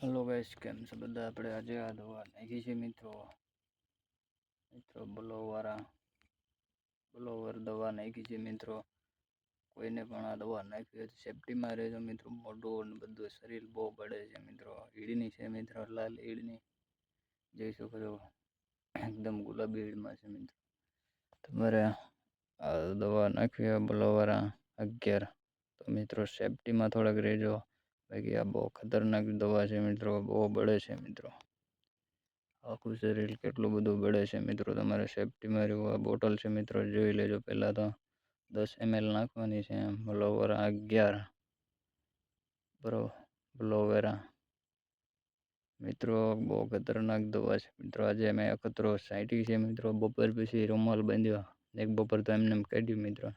Hello guys કેમ છે બધા? આપણે આજે આ દવા નાખી છે મિત્રો. મિત્રો બ્લોવાળા બ્લોવર દવા નાખી છે મિત્રો. કોઈને પણ આ દવા નાખી હોય સેફટીમાં રહેજો મિત્રો. મોઢું અને બધું શરીર બહુ બળે છે મિત્રો. ઈડની છે મિત્રો, લાલ ઈડની. જોઈ શકો છો એકદમ ગુલાબી ઈડમાં છે મિત્રો. તમારે આ દવા નાખવી બ્લોવાળા અગિયાર, તો મિત્રો સેફટીમાં થોડાક રહેજો. બાકી આ બહુ ખતરનાક દવા છે મિત્રો, બહુ બળે છે મિત્રો. આખું શરીર કેટલું બધું બળે છે મિત્રો, તમારે સેફટીમાં રહેવું, આ બોટલ છે મિત્રો, જોઈ લેજો પહેલાં તો. દસ એમએલ નાખવાની છે એમ બ્લોવેરા અગિયાર. બરોબર બ્લોવેરા મિત્રો, બહુ ખતરનાક દવા છે મિત્રો, આજે મેં અખતરો સાઈટી છે મિત્રો, બપોર પછી રૂમાલ બાંધ્યો. એક બપોર તો એમને એમ કાઢ્યું મિત્રો.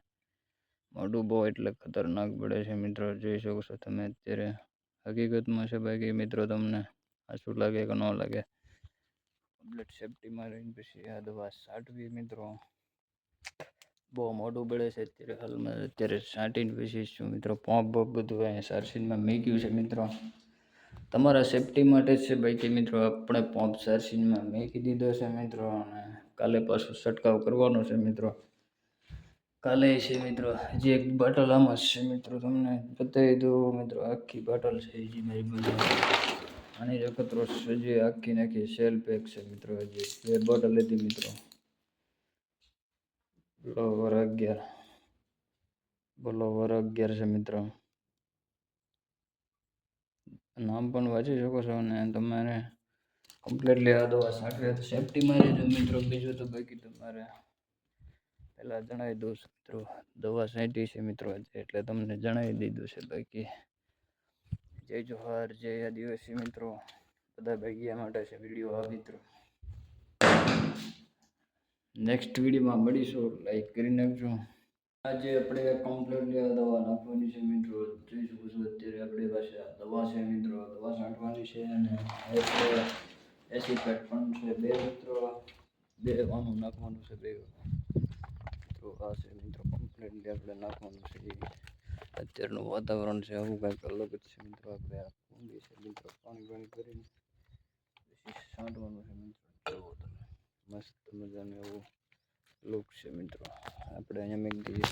મોઢું બહુ એટલે ખતરનાક પડે છે મિત્રો. જોઈ શકો છો તમે અત્યારે હકીકતમાં છે બાકી મિત્રો તમને આ શું લાગે કે ન લાગે? કમ્પ્લીટ સેફટીમાં રહીને પછી આ દવા સાટવી મિત્રો. બહુ મોઢું પડે છે અત્યારે હાલમાં. અત્યારે સાટીને પછી શું મિત્રો, પોપ બોપ બધું અહીંયા સારસીનમાં મેક્યું છે મિત્રો. તમારા સેફટી માટે છે બાકી મિત્રો, આપણે પોંપ સારસીનમાં મેકી દીધો છે મિત્રો. અને કાલે પાછું છંટકાવ કરવાનો છે મિત્રો. કાલે છે મિત્રો, હજી એક બોટલ આમાં છે મિત્રો, તમને બતાવી દઉં મિત્રો, આખી બોટલ છે જે મારી પાસે. આની એકત્રો હજી આખી નાખી સેલ પેક છે મિત્રો, હજી. બે બોટલ હતી મિત્રો. બ્લોવર અગિયાર. બ્લોવર અગિયાર છે મિત્રો. નામ પણ વાંચી શકો છો અને તમારે કમ્પ્લીટલી આ દવા સાંકળે તો મારી જો મિત્રો, બીજું તો બાકી તમારે પહેલાં જણાવી દઉં છું મિત્રો. દવા સાંટી છે મિત્રો આજે, એટલે તમને જણાવી દીધું છે બાકી. જય જોહાર, જય આદિવાસી મિત્રો. બધા ભાગ્યા માટે છે વીડિયો આ મિત્રો. નેક્સ્ટ વિડીયોમાં મળીશું. લાઈક કરી નાખજો. આજે આપણે કમ્પ્લીટલી આ દવા નાખવાની છે મિત્રો. જોઈ શકો છો, અત્યારે આપણી પાસે દવા છે મિત્રો. દવા છાંટવાની છે અને એક એસી પેટ પણ છે બે મિત્રો. બે વાનું નાખવાનું છે બે મિત્રો આ છે મિત્રો કમ્પ્લીટલી આપણે નાખવાનું છે અત્યારનું વાતાવરણ છે, આવું કાંઈક અલગ જ છે મિત્રો, આપણે આ કુંડી છે મિત્રો, પાણી પાણી કરીને પછી છાંટવાનું છે મિત્રો. જુઓ તમે, મસ્ત મજાનું એવું લુક છે મિત્રો. આપણે અહીંયા મેં દીધી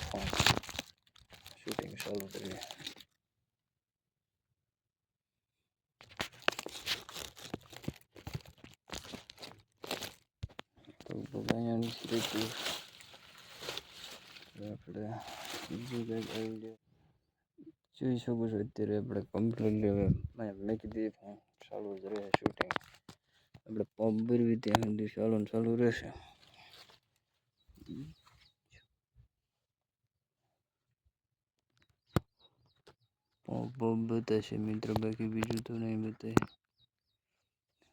શૂટિંગ ચાલુ કરીએ. અહીંયા સ્થિતિ આપણે બીજું કંઈક આઈડિયા જોઈ શકો છો અત્યારે આપણે કમ્પ્યુટર હવે મેં કીધી ચાલુ જ રહે શૂટિંગ આપણે પંપ ભરવી ત્યાં સુધી ચાલુ ચાલુ રહેશે. પંપ પંપ બતાવશે બાકી બીજું તો નહીં બતાવે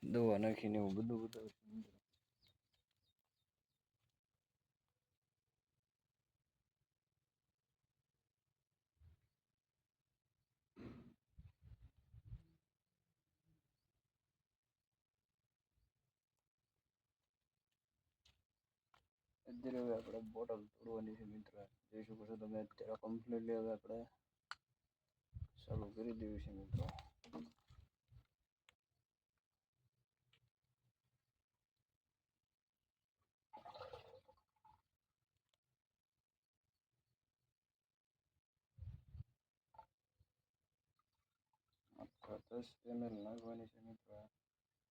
દવા નાખીને એવું બધું બતાવશે અત્યારે આપણે બોટલ તોડવાની છે મિત્ર. જોઈ શકો છો તમે અત્યારે કમ્પ્લીટલી હવે આપણે. ચાલુ કરી દેવી છે મિત્રો. દસ એમએલ નાખવાની છે મિત્રો.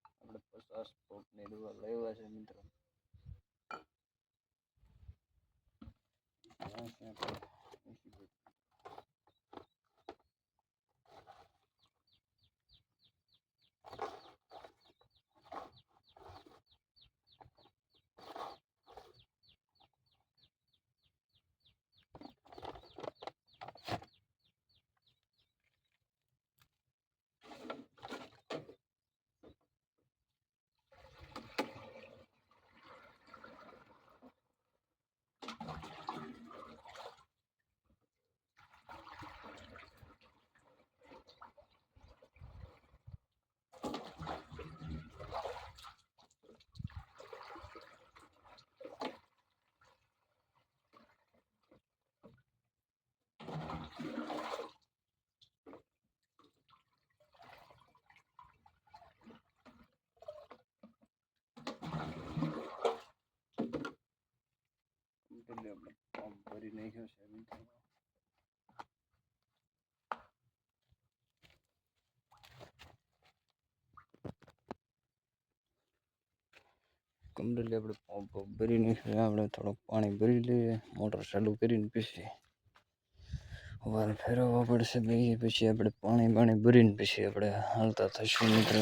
આપણે પચાસ ફૂટની દવા લેવા છે મિત્રો. 然后现在，我。નાખી આપણે મૂકી ભરી નાખ્યો છે મિત્રો કમ્પ્લીટલી આપણે પંપ ભરી નાખ્યું આપણે થોડુંક પાણી ભરી લઈએ, મોટર ચાલુ કરીને પછી વાર ફેરવવા પડશે બે પછી આપણે પાણી પાણી ભરીને પછી આપણે હાલતા થશું મિત્રો.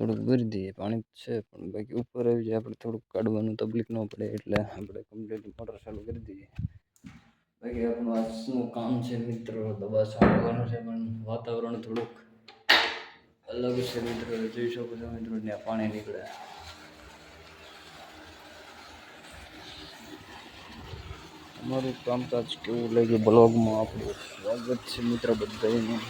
થોડુંક ભરી દઈએ પાણી છે, પણ બાકી ઉપર આવી જાય, આપણે થોડુંક કાઢવાનું તકલીફ ન પડે એટલે આપણે કમ્પ્લીટ મોટર ચાલુ કરી દઈએ. બાકી આપણું આજનું કામ છે મિત્રો? દવા છાંટવાનું છે, પણ વાતાવરણ થોડુંક અલગ છે મિત્રો. જોઈ શકો છો મિત્રો, ત્યાં પાણી નીકળે. અમારું કામકાજ કેવું લાગ્યું? બ્લોગમાં આપણું સ્વાગત છે મિત્ર બધાનું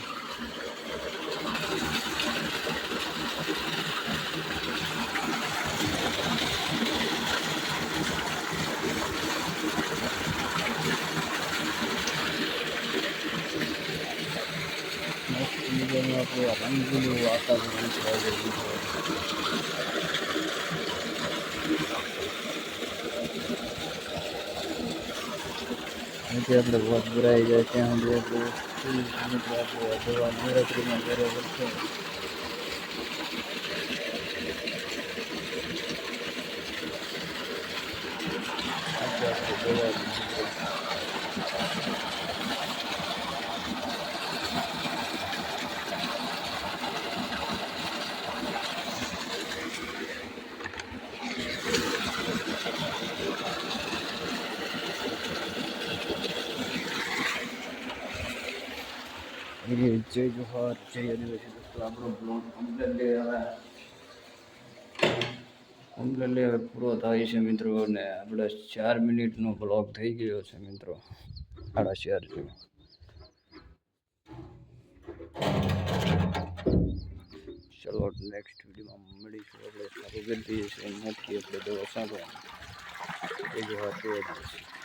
મસ્ત મજાનું రంగులు ఆకాశం గురించి આજે મિત્રો. આપણે જાય ત્યાં સુધી આપણે દવા નવરાત્રિમાં છે આજે આપણે જય જોહાર, જય આદિવાસી દોસ્તો, આપણો બ્લોગ કમ્પ્લીટલી હવે કમ્પ્લીટલી હવે પૂરો થાય છે મિત્રો, અને આપણે ચાર મિનિટનો બ્લોગ થઈ ગયો છે મિત્રો. સાડા ચાર જેવો. ચલો નેક્સ્ટ વિડીયોમાં મળીશું આપણે. સારું કરી દઈએ નથી આપણે દવા સાંભળવાનું. જય જોહાર, જય આદિવાસી.